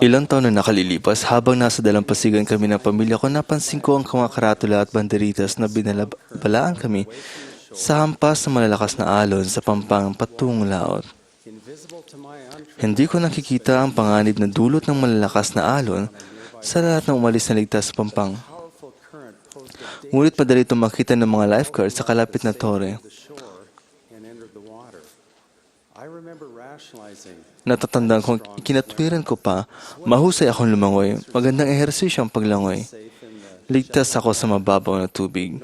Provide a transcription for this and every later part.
Ilang taon na nakalilipas habang nasa dalampasigan kami ng pamilya ko, napansin ko ang mga karatula at banderitas na binalabalaan kami sa hampas ng malalakas na alon sa pampang patungong laot. Hindi ko nakikita ang panganib na dulot ng malalakas na alon sa lahat ng umalis na ligtas sa pampang. Ngunit madali itong makita ng mga lifeguards sa kalapit na tore. Natatandaan kong ikinatwiran ko pa, mahusay akong lumangoy, magandang ehersisyo ang paglangoy. Ligtas ako sa mababaw na tubig.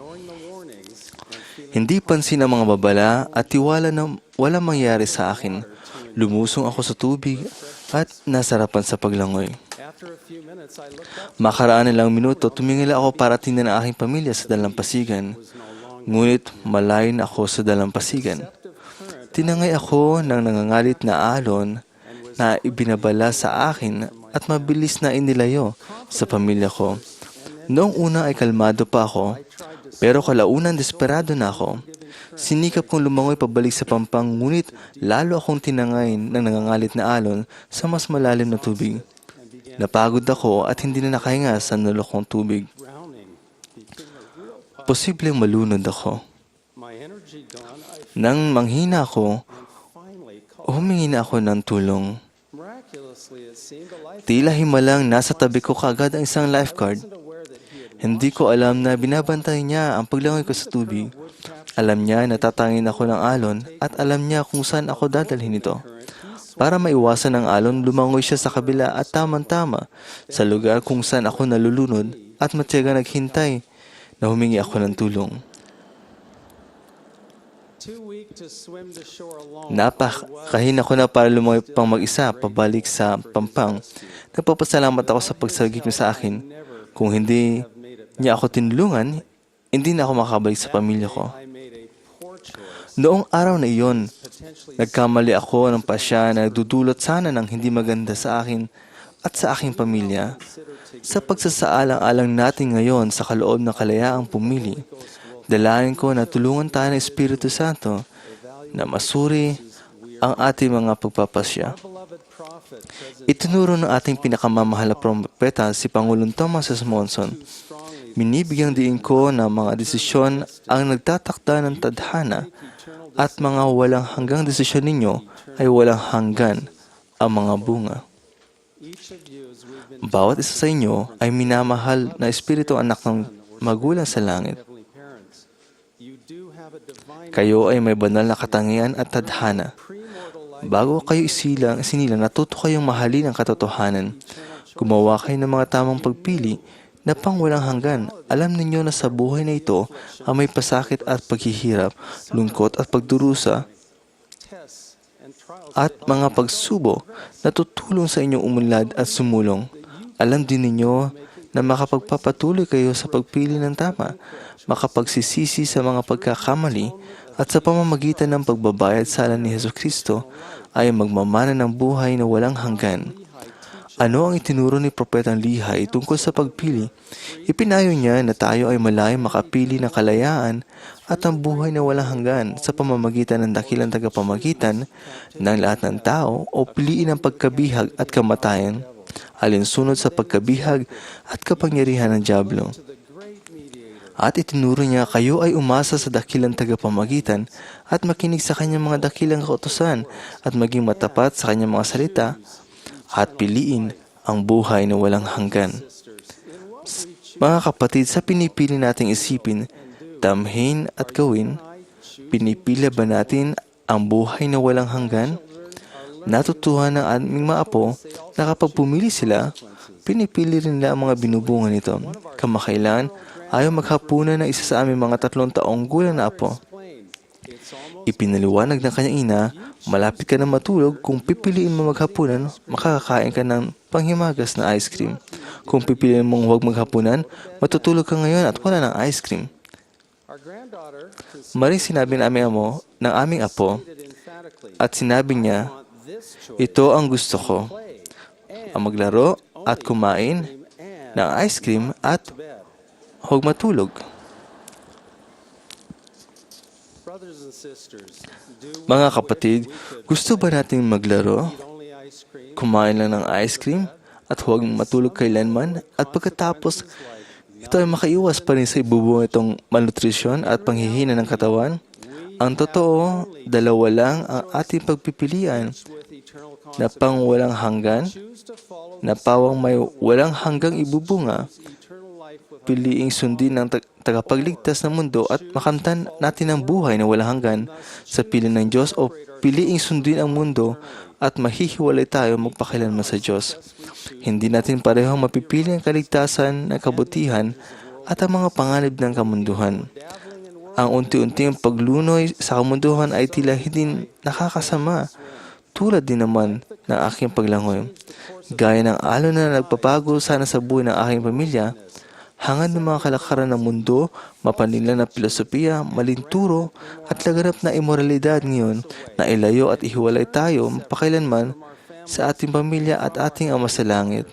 Hindi pansin ang mga babala at tiwala na walang mangyari sa akin. Lumusong ako sa tubig at nasarapan sa paglangoy. Makaraan nilang minuto, tumingala ako para tingnan ang aking pamilya sa dalampasigan. Ngunit malayo ako sa dalampasigan. Tinangay ako ng nangangalit na alon na ibinabala sa akin at mabilis na inilayo sa pamilya ko. Noong una ay kalmado pa ako, pero kalaunan desperado na ako. Sinikap kong lumangoy pabalik sa pampang ngunit lalo akong tinangay ng nangangalit na alon sa mas malalim na tubig. Napagod ako at hindi na nakahinga sa nalokong tubig. Posibleng malunod ako. Nang manghina ako, humingi na ako ng tulong. Tila himalang nasa tabi ko kaagad ang isang lifeguard. Hindi ko alam na binabantay niya ang paglangoy ko sa tubig. Alam niya na tatangin ako ng alon at alam niya kung saan ako dadalhin ito. Para maiwasan ang alon, lumangoy siya sa kabila at tamang-tama sa lugar kung saan ako nalulunod at matyaga naghintay na humingi ako ng tulong. Napakahin ako na para lumangoy pang mag-isa pabalik sa pampang. Nagpapasalamat ako sa pagsagip niya sa akin. Kung hindi niya ako tinulungan, hindi na ako makabalik sa pamilya ko. Noong araw na iyon, nagkamali ako ng pasya na nagdudulot sana ng hindi maganda sa akin at sa aking pamilya. Sa pagsasaalang-alang natin ngayon sa kaloob ng kalayaang pumili, dalayan ko na tulungan tayo ng Espiritu Santo na masuri ang ating mga pagpapasya. Itinuro ng ating pinakamamahal na propeta si Pangulong Thomas S. Monson. Binibigyang diin ko na mga desisyon ang nagtatakda ng tadhana at mga walang hanggang desisyon ninyo ay walang hanggan ang mga bunga. Bawat isa sa inyo ay minamahal na espiritu anak ng magulang sa langit. Kayo ay may banal na katangian at tadhana. Bago kayo isilang, sinilang, natuto kayong mahalin ang katotohanan. Gumawa kayo ng mga tamang pagpili na pang walang hanggan. Alam ninyo na sa buhay na ito ang may pasakit at paghihirap, lungkot at pagdurusa, at mga pagsubo na tutulong sa inyong umunlad at sumulong. Alam din ninyo na makapagpapatuloy kayo sa pagpili ng tama, makapagsisisi sa mga pagkakamali, at sa pamamagitan ng pagbabayad sala ni Heso Kristo ay magmamana ng buhay na walang hanggan. Ano ang itinuro ni Propetang Lihay tungkol sa pagpili? Ipinayo niya na tayo ay malayang makapili ng kalayaan at ang buhay na walang hanggan sa pamamagitan ng dakilang tagapamagitan ng lahat ng tao o piliin ang pagkabihag at kamatayan alinsunod sa pagkabihag at kapangyarihan ng Diablo. At itinuro niya kayo ay umasa sa dakilang tagapamagitan at makinig sa kanyang mga dakilang kautosan at maging matapat sa kanyang mga salita at piliin ang buhay na walang hanggan. Mga kapatid, sa pinipili nating isipin, damhin at gawin, pinipili ba natin ang buhay na walang hanggan? Natutuhan ng aming mga apo na kapag pumili sila, pinipili rin nila ang mga binubungan nito. Kamakailan, ayaw maghapunan ng isa sa aming mga tatlong taong gulang na apo. Ipinaliwanag ng kanyang ina, malapit ka na matulog, kung pipiliin mo maghapunan, makakakain ka ng panghimagas na ice cream. Kung pipiliin mong huwag maghapunan, matutulog ka ngayon at wala ng ice cream. Maring sinabi ng aming amo, ng aming apo, at sinabi niya, ito ang gusto ko, ang maglaro at kumain ng ice cream at huwag matulog. Mga kapatid, gusto ba natin maglaro, kumain lang ng ice cream at huwag matulog kailanman at pagkatapos ito ay makaiwas pa rin sa ibubuo itong malnutrisyon at panghihina ng katawan. Ang totoo, dalawa lang ang ating pagpipilian na pang walang hanggan, na pawang may walang hanggang ibubunga, piliing sundin ng tag- tagapagligtas ng mundo at makamtan natin ang buhay na walang hanggan sa pili ng Diyos o piliing sundin ang mundo at mahihiwalay tayo magpakilanman sa Diyos. Hindi natin parehong mapipili ang kaligtasan ng kabutihan at ang mga panganib ng kamunduhan. Ang unti-unting paglunoy sa kamunduhan ay tila hindi nakakasama, tulad din naman ng aking paglangoy. Gaya ng alon na nagpapago sana sa buhay ng aking pamilya, hangad ng mga kalakaran ng mundo, mapanila na filosofiya, malinturo, at laganap na imoralidad ngayon na ilayo at ihiwalay tayo mapakailanman sa ating pamilya at ating Ama sa Langit.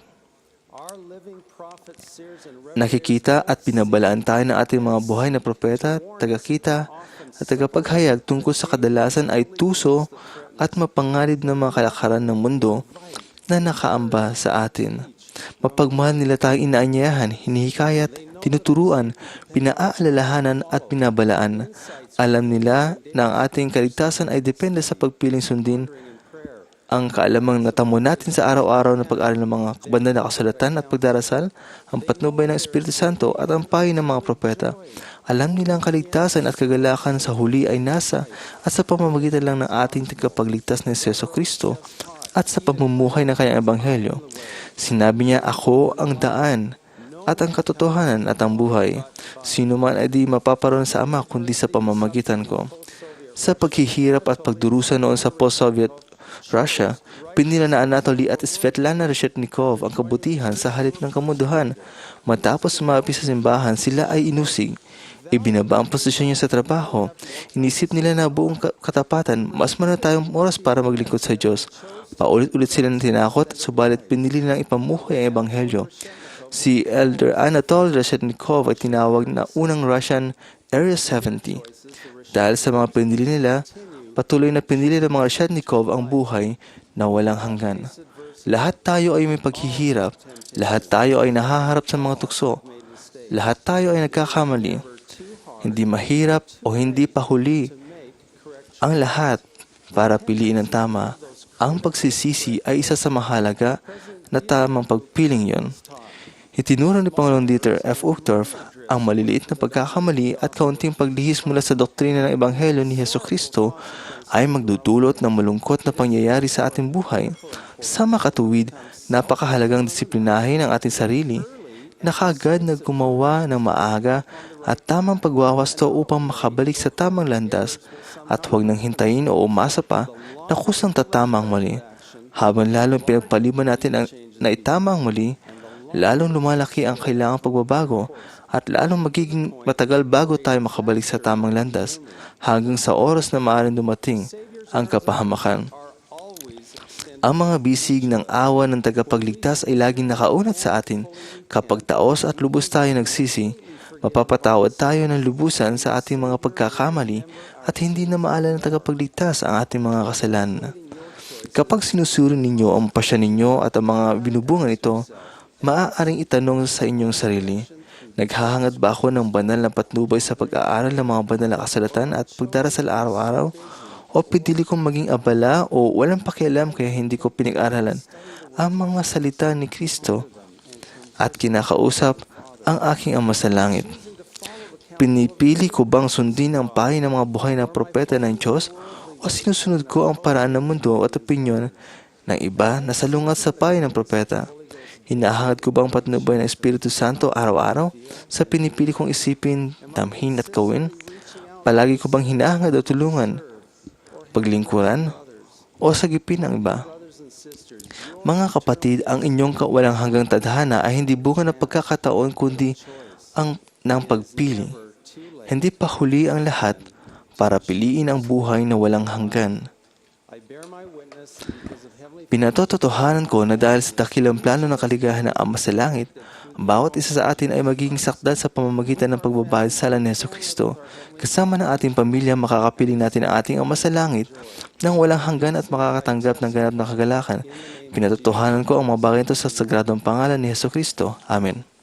Nakikita at binabalaan tayo ng ating mga buhay na propeta, tagakita, at tagapaghayag tungkol sa kadalasan ay tuso at mapangarib ng mga kalakaran ng mundo na nakaamba sa atin. Mapagmahal nila tayong inaanyayahan, hinihikayat, tinuturuan, pinaaalalahanan at binabalaan. Alam nila na ang ating kaligtasan ay depende sa pagpiling sundin ang kaalamang natamo natin sa araw-araw na pag-aaral ng mga banda na kasulatan at pagdarasal, ang patnubay ng Espiritu Santo at ang payo ng mga propeta. Alam nila ang kaligtasan at kagalakan sa huli ay nasa at sa pamamagitan lang ng ating tagapagligtas na Yeso Kristo at sa pamumuhay ng kanyang ebanghelyo. Sinabi niya, Ako ang daan at ang katotohanan at ang buhay. Sino man ay di mapaparoon sa Ama kundi sa pamamagitan ko. Sa paghihirap at pagdurusa noon sa post-Soviet Russia, pinila na Anatoly at Svetlana Reshetnikov ang kabutihan sa halip ng kamunduhan. Matapos sumapi sa simbahan, sila ay inusig. Ibinaba ang posisyon niya sa trabaho. Inisip nila na buong ka- katapatan, mas meron tayong oras para maglingkod sa Diyos. Paulit-ulit sila ng tinakot, subalit pinili nilang ipamuhay ang ebanghelyo. Si Elder Anatol Reshetnikov ay tinawag na unang Russian Area 70. Dahil sa mga pinili nila, patuloy na pinili ng mga Reshetnikov ang buhay na walang hanggan. Lahat tayo ay may paghihirap. Lahat tayo ay nahaharap sa mga tukso. Lahat tayo ay nagkakamali. Hindi mahirap o hindi pahuli. Ang lahat para piliin ang tama. Ang pagsisisi ay isa sa mahalaga na tamang pagpiling yon. Itinuro ni Pangulong Dieter F. Uchtdorf ang maliliit na pagkakamali at kaunting paglihis mula sa doktrina ng Ebanghelyo ni Heso Kristo ay magdudulot ng malungkot na pangyayari sa ating buhay. Sa makatuwid, napakahalagang disiplinahin ang ating sarili na kaagad na gumawa ng maaga at tamang pagwawasto upang makabalik sa tamang landas at huwag nang hintayin o umasa pa na kusang tatama ang mali. Habang lalong pinagpaliban natin ang na itama ang mali, lalong lumalaki ang kailangang pagbabago at lalong magiging matagal bago tayo makabalik sa tamang landas hanggang sa oras na maaaring dumating ang kapahamakan. Ang mga bisig ng awa ng tagapagligtas ay laging nakaunat sa atin. Kapag taos at lubos tayo nagsisi, mapapatawad tayo ng lubusan sa ating mga pagkakamali at hindi na maala ng tagapagligtas ang ating mga kasalanan. Kapag sinusuri ninyo ang pasya ninyo at ang mga binubungan ito, maaaring itanong sa inyong sarili, Naghahangad ba ako ng banal na patnubay sa pag-aaral ng mga banal na kasalatan at pagdarasal araw-araw? O pinili kong maging abala o walang pakialam kaya hindi ko pinag-aralan ang mga salita ni Kristo at kinakausap ang aking Ama sa Langit? Pinipili ko bang sundin ang pahay ng mga buhay na propeta ng Diyos o sinusunod ko ang paraan ng mundo at opinyon ng iba na salungat sa pahay ng propeta? Hinahangad ko bang patnubay ng Espiritu Santo araw-araw sa pinipili kong isipin, damhin at gawin? Palagi ko bang hinahangad o tulungan, paglingkuran, o sagipin ang iba? Mga kapatid, ang inyong kawalang hanggang tadhana ay hindi bunga ng pagkakataon kundi ang ng pagpili. Hindi pa huli ang lahat para piliin ang buhay na walang hanggan. Pinatototohanan ko na dahil sa dakilang plano ng kaligayahan ng Ama sa Langit, Bawat isa sa atin ay magiging sakdal sa pamamagitan ng pagbabahid sa ni Yeso Kristo. Kasama ng ating pamilya, makakapiling natin ang ating Ama sa Langit nang walang hanggan at makakatanggap ng ganap na kagalakan. Pinatotohanan ko ang mga bagay ito sa sagradong pangalan ni Yeso Kristo. Amen.